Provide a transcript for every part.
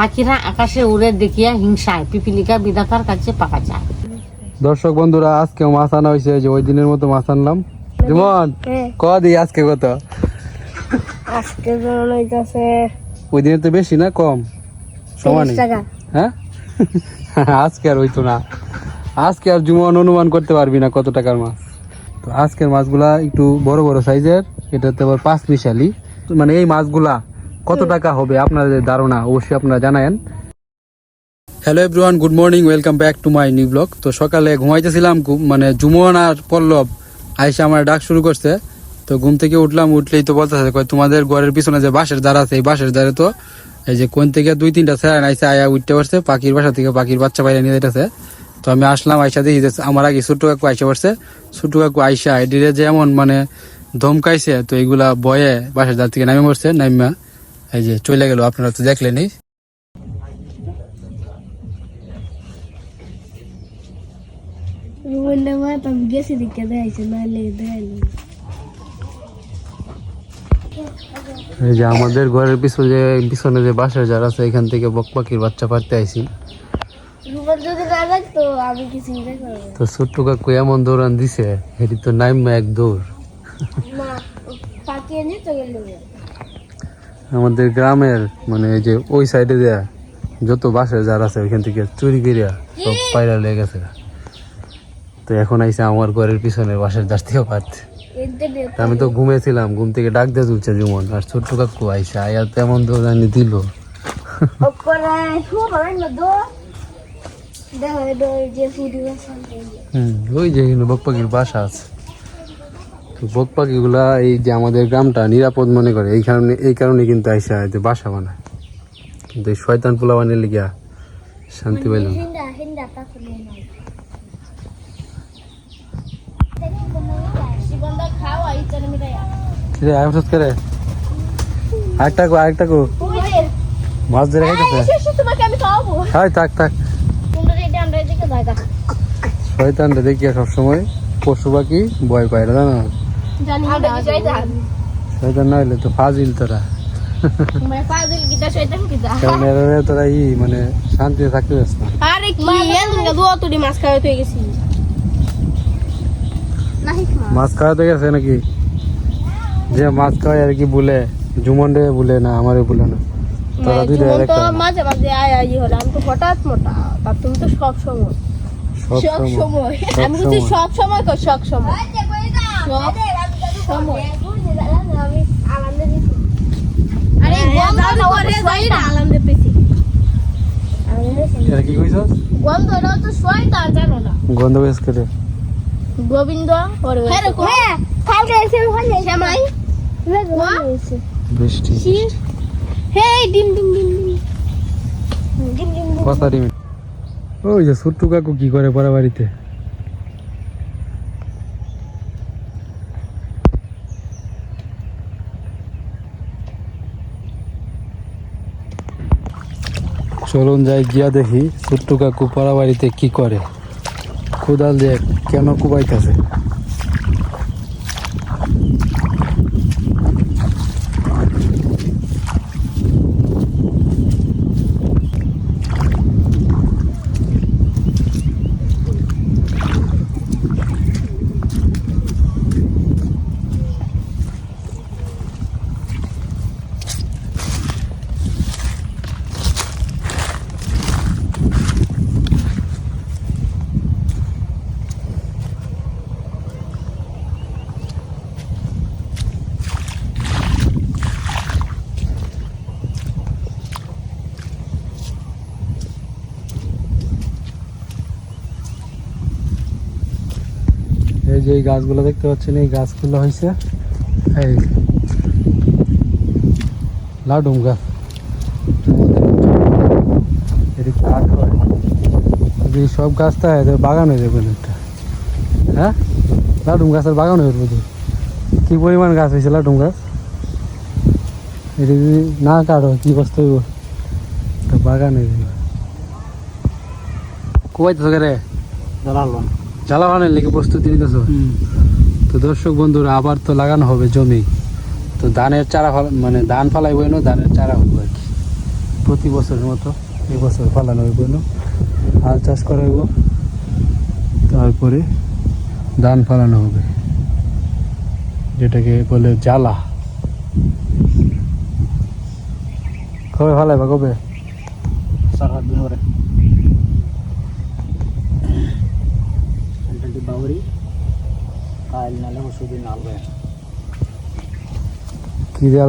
পাখিরা আকাশে উড়ে দেখিয়া হিংসায় পিপিলিকা বিধাতার কাছে পাকা চায়। দর্শক বন্ধুরা আজকে মাছ আনা হয়েছে যে ওই দিনের মতো মাছ আনলাম। যেমন ক দিই আজকে কত? আজকে যেমন হইতাছে ওই দিনের তো বেশি না কম? সমানই হ্যাঁ? আজকে আর হইতো না। আজকে আর জুমন অনুমান করতে পারবি না কত টাকার মাছ। তো আজকের মাছগুলা একটু বড় বড় সাইজের এটাতে আবার পাঁচ মিশালি। মানে এই মাছগুলা কত টাকা হবে আপনাদের ধারণা অবশ্যই আপনারা জানায়েন। Hello everyone good morning welcome back to my new blog তো সকালে ঘুমাইতেছিলাম মানে জুমন আর পল্লব আইসা আমার ডাক শুরু করছে। তো ঘুম থেকে উঠলাম উঠলেই তো বলতেছে কয় তোমাদের ঘরের পিছনে যে বাঁশের দ্বার আছে এই বাঁশের দ্বারে তো এই যে কোন থেকে দুই তিনটা স্যার আইসা আয়া উঠতে পারছে পাখির বাসা থেকে পাখির বাচ্চা বাইরে নিয়ে যেতেছে তো আমি আসলাম আইসা দেখি যে আমার আগে ছোট্ট কাকু আইসা পড়ছে ছোট্ট কাকু আইসা এডিরে যেমন মানে ধমকাইছে তো এইগুলা বয়ে বাসার দ্বার থেকে নামে পড়ছে নাইমা এই যে চলে গেল আপনারা তো দেখলেনই। এই যে আমাদের ঘরের পিছনে যে পিছনে যে বাসার যারা আছে এখান থেকে বক পাখির বাচ্চা পারতে আইছি। তো ছোট্ট কাকু এমন দৌড়ান দিছে এটি তো নাইমা এক দৌড়। পাখি এনে তো গেল। আমাদের গ্রামের মানে এই যে ওই সাইডে দেয়া যত বাসার যারা আছে, ওইখান থেকে চুরি করিয়া সব পায়রা লেগে গেছে। তো এখন আইসে আমার ঘরের পিছনে বাসার যার থেকে পারতে তা আমি তো ঘুমেছিলাম ঘুম থেকে ডাক দিয়ে তুলছে জুমন, আর ছোট্ট কাকু আইসা, আয়া তেমন দৌড়ানি দিল। ওপরে খুব ভালো না দো দেখো এটা ওই যে ফুটি বাসা বাসা আছে। তো বক পাখিগুলা এই যে আমাদের গ্রামটা নিরাপদ মনে করে এই কারণে এই কারণে কিন্তু আইসা যে বাসা বানায়। কিন্তু এই শয়তান পোলা বানিয়ে লিগিয়া শান্তি পাইলাম কিরে আরেকটা কো আরেকটা কো। মাছ ধরে খাইতেছে। হাই থাক শয়তানটা দেখিয়া সবসময় পশু পাখি ভয় পায় না জানো? শয়তান? শয়তান না হইলে তো ফাজিল তোরা। মানে তোরা ই মানে শান্তিতে থাকতে পারছ না। আরে কি এলুন গা দুয়া তুই মাছ খাওয়াতে হয়ে গেছি। নাকি? যে মাছ খাওয়াই আর কি বলে জুমন রে বলে না আমারে বলে না। তোরা জীবন তো মাঝে মাঝে আয় আয় হলে আমি তো হঠাৎ মোটা তা তুমি তো সব সময়। সব সময়। আমি। সব সময় কই সব সময়। সব সময়। আরে গন্ধ করে যাই না। আনন্দ পেছি এটা কি কইছস গন্ধ এটা তো জানো না। গন্ধ বেশ করে গোবিন্দ ওরে হ্যাঁ হ্যাঁ কালকে এসে হলে শ্যামাই। বৃষ্টি হে ডিম ডিম ডিম ডিম। ডিম ডিম কথা দিবি ওই যে ছোট্ট কাকু কি করে পরে বাড়িতে? চলুন যাই গিয়া দেখি ছোট্ট কাকু পাড়া বাড়িতে কি করে। কোদাল দিয়ে কেন কুবাইতেছে? এই যে এই গাছগুলো দেখতে পাচ্ছেন, এই গাছগুলো হয়েছে এই লাডুম গাছ এটি সব গাছটা এদের বাগান হয়ে যাবে একটা। হ্যাঁ? লাডুম গাছের বাগান হয়ে যাবে কি পরিমাণ গাছ হয়েছে লাডুম গাছ? এটি যদি না কাটো, কি কষ্ট হইব? একটা বাগান হয়ে যাবে। রে? দাঁড়াল জ্বালাবানের লেগে প্রস্তুতি নিতেছ? তো দর্শক বন্ধুরা আবার তো লাগানো হবে জমি। তো ধানের চারা মানে ধান ফালাইব না ধানের চারা হইব আর কি। প্রতি বছরের মতো এই বছর ফালানো হইব হাল চাষ করা হইব। তারপরে ধান ফালানো হবে। যেটাকে বলে জ্বালা। কবে ফালাইবা কবে? চার দিন পরে বাউরি কাল নালে ওষুধি নালবে কি দিয়ে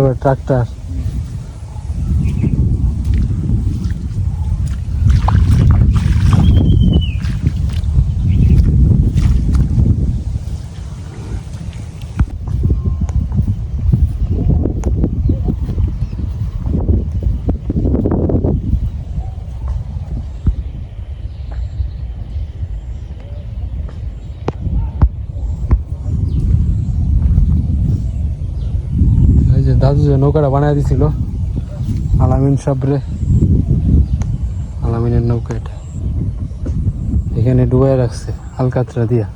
যে নৌকাটা বানায় দিছিল। আলামিন সাবরে। আলামিনের নৌকা এটা। এখানে ডুবাই রাখছে, আলকাতরা দিয়া।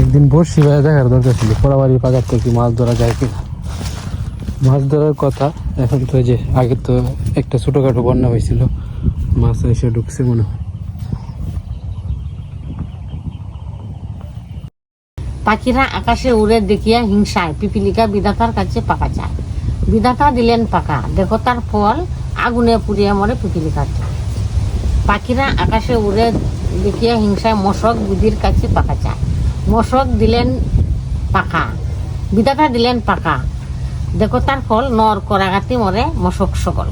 একদিন বসি ভাই দেখার দরকার ছিল পোড়াবাড়ি পাকার থেকে মাছ ধরা যায় কিনা? মাছ ধরার কথা এখন তো যে আগে তো একটা ছোটোখাটো বন্যা হয়েছিল, মাছ এসে ঢুকছে মনে হয়। পাখিরা আকাশে উড়ে দেখিয়া হিংসায় পিপিলিকা বিধাতার কাছে পাকা চায়। বিধাতা দিলেন পাকা দেখো তার ফল আগুনে পুড়িয়ে মরে পিপিলিকাতে পাখিরা আকাশে উড়ে দেখিয়া হিংসায় মশক বুধির কাছে পাকা চায়। মশক দিলেন পাকা বিধাতা দিলেন পাকা দেখো তার ফল নর করাগাতি মরে মশক সকল।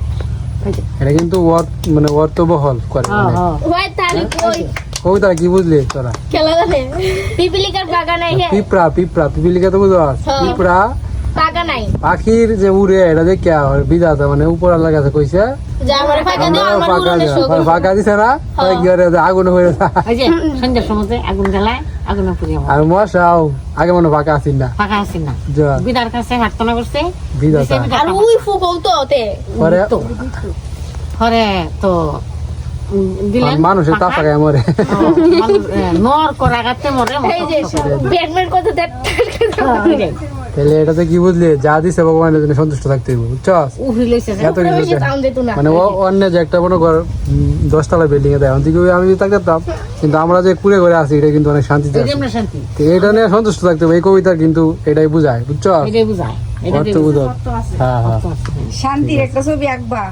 এটা কিন্তু মানে অর্থবহল করে। কবিতা কি বুঝলি তোরা? খেলা জানে? পিপিলিকার পিঁপড়া পিঁপড়া পিপিলিকা তো বুঝো হ্যাঁ। পিঁপড়া পাখির যে উড়ে এটা যে কে বিধাতা মানে উপর আল্লাহ কাছে কইছে হয়ে আর মশাও আগে মনে ফাঁকা আসিন না। ফাঁকা আছি না। বিদার কাছে প্রার্থনা করছে বিধাতা। আর উই ফুকও তো ওতে। পরে? তো পরে তো উম, দিলেন? মানুষের। তাপা গায়ে মরে। নর করাগাতে মরে এই যে ব্যাটম্যান কত দেখ তাহলে এটাতে কি বুঝলি? যা দিছে ভগবানের জন্য সন্তুষ্ট থাকতে হইব বুঝছস। এত কিছু মানে ও অন্য যে একটা মনে কর দশতলা বিল্ডিং এ দেয়। আমি যদি থাকতাম কিন্তু আমরা যে কুড়ে করে আছি এটা কিন্তু অনেক শান্তিতে আছি। এটা নিয়ে সন্তুষ্ট থাকতে হবে এই কবিতা কিন্তু এটাই বুঝায় বুঝছ এটাই বুঝায়। অর্থ বুঝো হ্যাঁ হ্যাঁ। শান্তির একটা ছবি আঁকবা।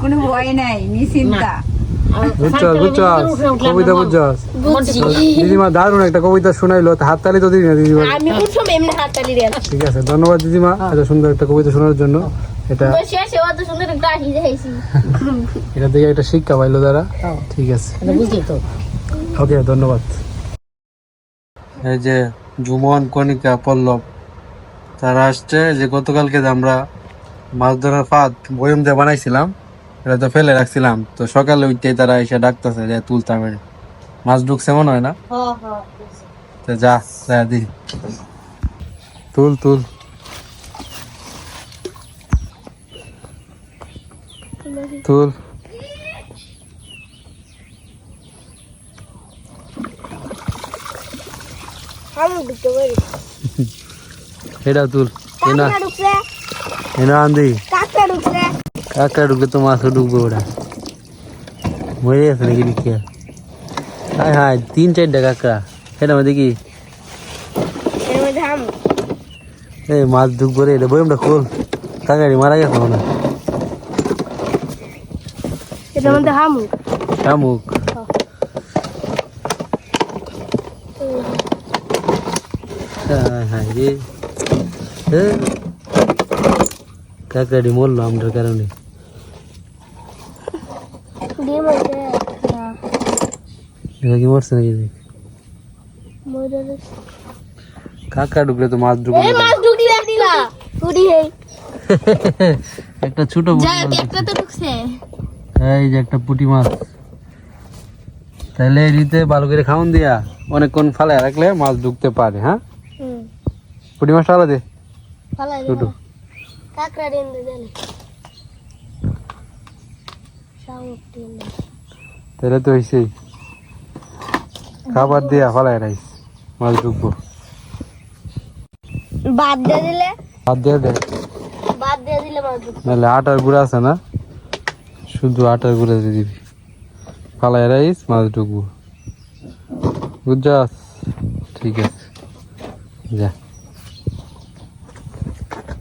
কোনো ভয় নাই নিশ্চিন্তা। কবিতা বুঝছস? দিদিমা দারুণ একটা কবিতা শোনাইলো তো হাততালি তো দিদি না দিদিমা আমি উঠো এমনি হাততালি রে ঠিক আছে ধন্যবাদ দিদিমা এত সুন্দর একটা কবিতা শোনার জন্য। এটা বসে আছে অত সুন্দর একটা হাসি যাইছি এটা থেকে একটা শিক্ষা পাইলো তারা। ঠিক আছে। ওকে ধন্যবাদ। এই যে জুমন কণিকা পল্লব তারা আসছে যে গতকালকে যে আমরা মাছ ধরার ফাঁদ বয়ম দিয়ে বানাইছিলাম এটা তো ফেলে রাখছিলাম। তো সকালে উঠতেই তারা এসে ডাকতেছে যে তুলতাম। মাছ ঢুকছে মনে হয় না? তো যা যা দি। তুল তুল। তুল। আমি দিতে পারি। এটা তুল এনা কাকা ঢুকছে এনা আন্দি কাকা ঢুকছে কাকা ঢুকলে তো মাছও ঢুকবে ওরা মরে গেছে নাকি দেখি হ্যাঁ হ্যাঁ তিন চারটা কাঁকড়া এটা মধ্যে কি এর মধ্যে আম এই মাছ ঢুকবো রে এটা বইমটা খোল কাকারি মারা গেছে মনে হয়। এর মধ্যে হাম শামুক হ্যাঁ হ্যাঁ রে এ, কাকারি মরলো আমটার কারণে? কি মরছে নাকি কাকা ঢুকলে তো মাছ ঢুকলে একটা ছোট পুঁটি যা একটা তো ঢুকছে। এই যে একটা পুঁটি মাছ। তাহলে ভালো করে খাওন দিয়া। অনেকক্ষণ ফালায় রাখলে মাছ ঢুকতে পারে হ্যাঁ? পুটি মাছটা আলাদা তাহলে তো হয়েছেই খাবার দিয়া ফলাই রাইস মাছ ঢুকবো বাদ দিয়ে দিলে হাত দিয়ে দে বাদ দিয়ে দিলে মাছ ঢুকবে। নাহলে আটার গুঁড়া আছে না শুধু আটার গুঁড়া দিয়ে দিবি ফালাই রাইস মাছ ঢুকবো বুঝছাস ঠিক আছে যা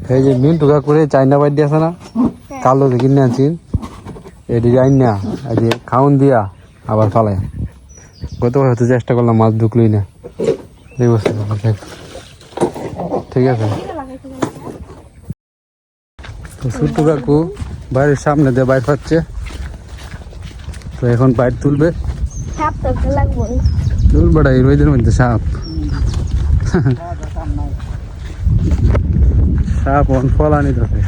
এই যে মিন টুকা করে চাইনা বাইর দিয়ে আছে না? কালো যে কিনে আনছি এটি যাই না এই যে খাউন দিয়া আবার ফালাই গত হয়তো চেষ্টা করলাম মাছ ঢুকলই না। এই বছর ঠিক আছে। তো কাকু বাড়ির সামনে দিয়ে বাইর পাচ্ছে তো এখন বাইর তুলবে। তুলবে এই রোদের মধ্যে সাপ। সাপ অন ফলানি থাকে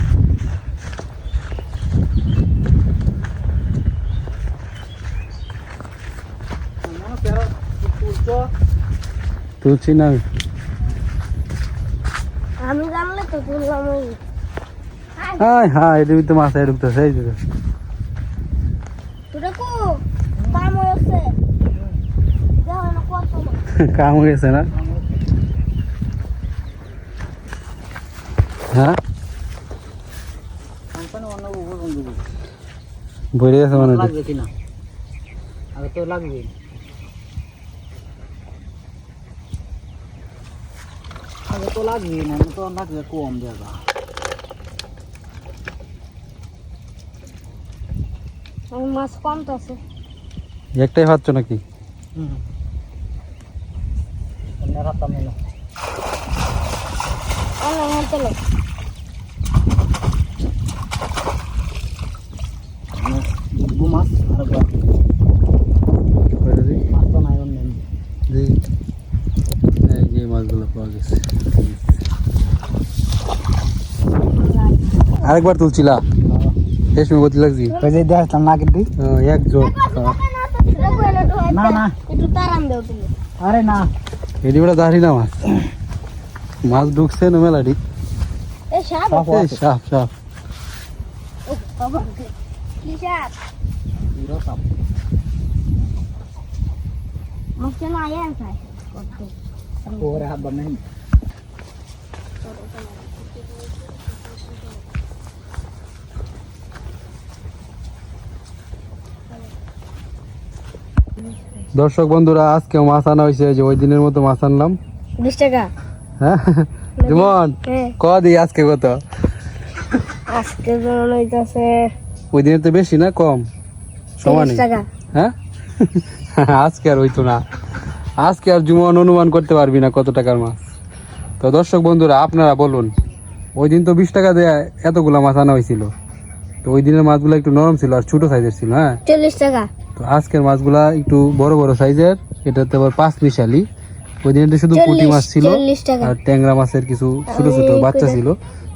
তুলছি না আমি। জানলে তো তুললাম হাই। হ্যাঁ এটা তো মাথায় ঢুকতেছে এই যে কাম হয়েছে না কত মাছ। কাম হয়ে? গেছে না কোম্পানি অন্য উপর বন্ধু ভরে গেছে মানে লাগবে কিনা? আগে তো লাগবে আগে তো লাগবে না তো লাগবে কম জায়গা। মাছ কম তো আছে। একটাই পাচ্ছ নাকি? হুম। আমার চলো আর? মাছ তো নাই অন্য দিই। এই যে মাছগুলো পাওয়া গেছে। আরেকবার তুলছিলা? শেষমে গতি লাগছি না কিন্তু এক তো না না একটু তারাম দেও তুমি আরে না। এটি বেড়া দাঁড়ি না মাছ? মাছ ঢুকছে না মেলাটি সাপ। সাপ সাপ। সাপ ও বাবা কি সাপ? দর্শক বন্ধুরা আজকে মাছ আনা হয়েছে যে ওই দিনের মতো মাছ আনলাম। বিশ টাকা। হ্যাঁ? যেমন হ্যাঁ। ক দিই আজকে কত? আজকে ওই দিনের তো বেশি না কম? হ্যাঁ? আজকে আর হইতো না। আজকে আর জুমন অনুমান করতে পারবি না কত টাকার মাছ। তো দর্শক বন্ধুরা আপনারা বলুন ওই দিন তো বিশ টাকা দেয়া এতগুলা মাছ আনা হয়েছিল তো ওই দিনের মাছগুলো একটু নরম ছিল আর ছোট সাইজের ছিল হ্যাঁ? চল্লিশ টাকা। তো আজকের মাছগুলা একটু বড় বড় সাইজের এটাতে আবার পাঁচ মিশালি। ওই দিন শুধু পুঁটি মাছ ছিল আর ট্যাংরা মাছের কিছু ছোট ছোট বাচ্চা ছিল।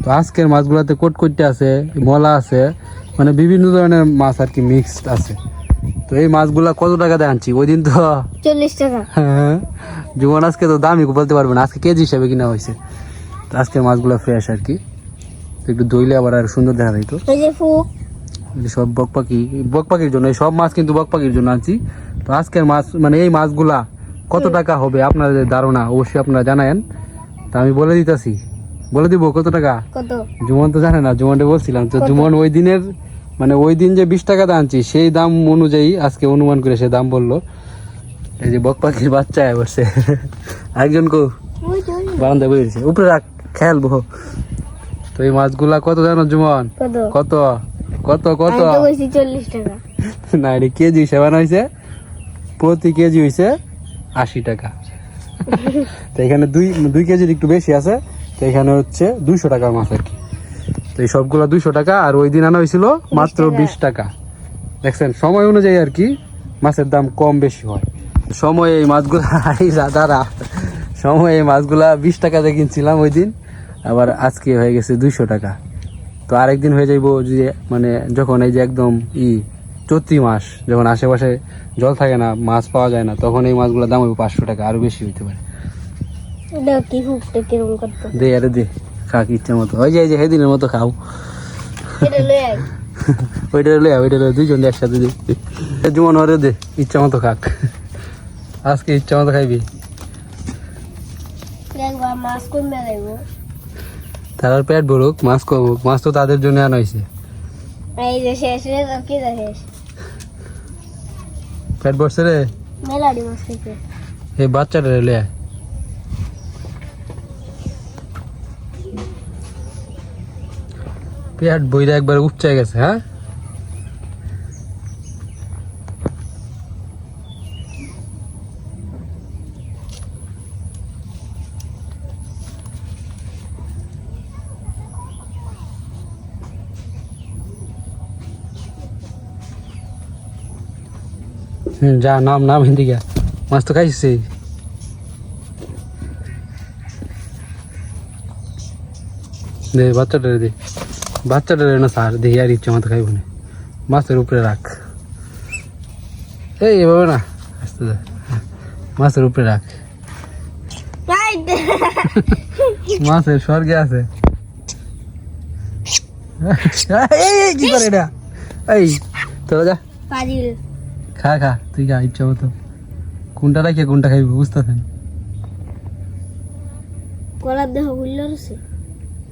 তো আজকের মাছগুলাতে কোটকোটে আছে মলা আছে মানে বিভিন্ন ধরনের মাছ আর কি মিক্সড আছে। তো এই মাছগুলা কত টাকা দিয়ে আনছি? ওই দিন তো চল্লিশ টাকা। হ্যাঁ, জীবন আজকে তো দামই বলতে পারবে না। আজকে কেজি হিসাবে কিনা হয়েছে। তো আজকের মাছগুলা ফ্রেশ আর কি। তো একটু দইলে আবার আর সুন্দর দেখা যাইতো সব বক পাখি বক পাখির জন্য এই সব মাছ কিন্তু বক পাখির জন্য আনছি। তো আজকের মাছ মানে এই মাছগুলা কত টাকা হবে? আপনাদের ধারণা অবশ্যই আপনারা জানায়েন। তা আমি বলে দিতেছি। বলে দিব কত টাকা? জুমন তো জানে না জুমনটা বলছিলাম। তো? জুমন ওই দিনের মানে ওই দিন যে বিশ টাকা আনছি সেই দাম অনুযায়ী আজকে অনুমান করে সে দাম বলল। এই যে বক পাখির বাচ্চা বসে একজন কো। বারান্দা বেরিয়েছে উপরে রাখ খেয়াল বহ। তো এই মাছগুলা কত জানো জুমন? কত? কত? কত না এটা কেজি হিসাবে হয়েছে। প্রতি কেজি হয়েছে আশি টাকা। তো এখানে দুই দুই কেজির একটু বেশি আছে। এখানে হচ্ছে দুইশো টাকার মাছ আর কি। তো এই সবগুলো দুইশো টাকা আর ওই দিন আনা হয়েছিল মাত্র বিশ টাকা। দেখছেন সময় অনুযায়ী আর কি মাছের দাম কম বেশি হয়। সময় এই মাছগুলা এই দাদা সময় এই মাছগুলা বিশ টাকাতে কিনছিলাম ওই দিন আবার আজকে হয়ে গেছে দুইশো টাকা। তো আরেকদিন হয়ে যাইব যে মানে যখন এই যে একদম ই চৈত্রি মাস যখন আশেপাশে জল থাকে না মাছ পাওয়া যায় না তখন এই মাছগুলোর দাম হবে পাঁচশো টাকা আরও বেশি হইতে পারে। এটা হুকটা কীরকম করতো। দে আরে দে খা কি ইচ্ছা মতো। ওই যে যে সেদিনের মতো খাও। এটা লয়ে আয়। ওইটা লইয়া ওইটা লইয়া দুইজন একসাথে দিই জুমন ওরে দে ইচ্ছা মতো খাক। আজকে ইচ্ছা মতো খাইবি? তার পেট ভরুক মাছ কমুক। মাছ তো তাদের জন্য আনা হয়েছে এই যে শেষ রে কি শেষ? পেট ভরছে রে? মেলাডি মাছ খাইতে এই বাচ্চাটা রে লইয়া পেট বইরা একবার উপচাই গেছে হ্যাঁ? হুম, যা নাম নাম হিন্দি গা মাছ তো খাইছি। দে বাচ্চাটা দে। বাচ্চাটা না স্যার দেখি আর ইচ্ছা মতো খাইব না। মাছের উপরে রাখ। এই এভাবে না আস্তে মাছের উপরে রাখ। মাছের স্বর্গে আছে। এই, কি করে এটা? এই তোরা যা। খা খা তুই খা ইচ্ছা মতো। কোনটা রাখিয়ে কোনটা খাইবি বুঝতেছেন? কলার দেহ বুঝল রয়েছে।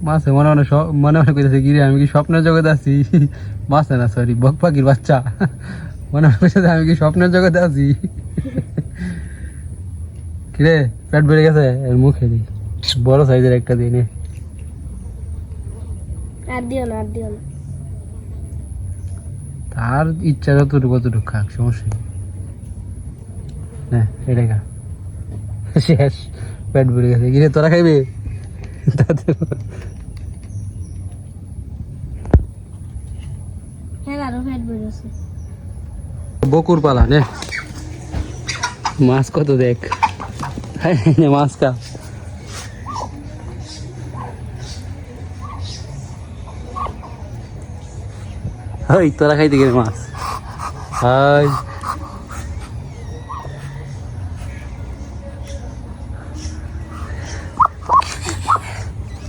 মাছে মনে মনে মনে মনে কইতেছে গিরে আমি কি স্বপ্নের জগতে আছি? মাছে না সরি বক পাখির বাচ্চা। মনে মনে কইতেছে আমি কি স্বপ্নের জগতে আছি? কিরে পেট বেড়ে গেছে? এর মুখে দিই বড় সাইজের একটা দিই নে। আর দিও না আর দিও না। তার ইচ্ছা যতটুকু কতটুকু খাক সমস্যা নেই। হ্যাঁ এটা খা। শেষ পেট বেড়ে গেছে। গিরে তোরা খাইবে? তাদের হ্যাঁ আরও ফ্যাট বেরোছে বকুর পালা, নে। মাছ কত দেখ। মাছ কা ওই তোরা খাইতে গেলে মাছ। হাই।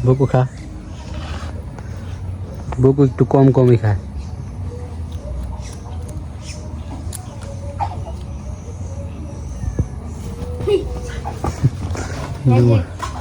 বকু খা। বকু একটু কম কমই খায়। এই যে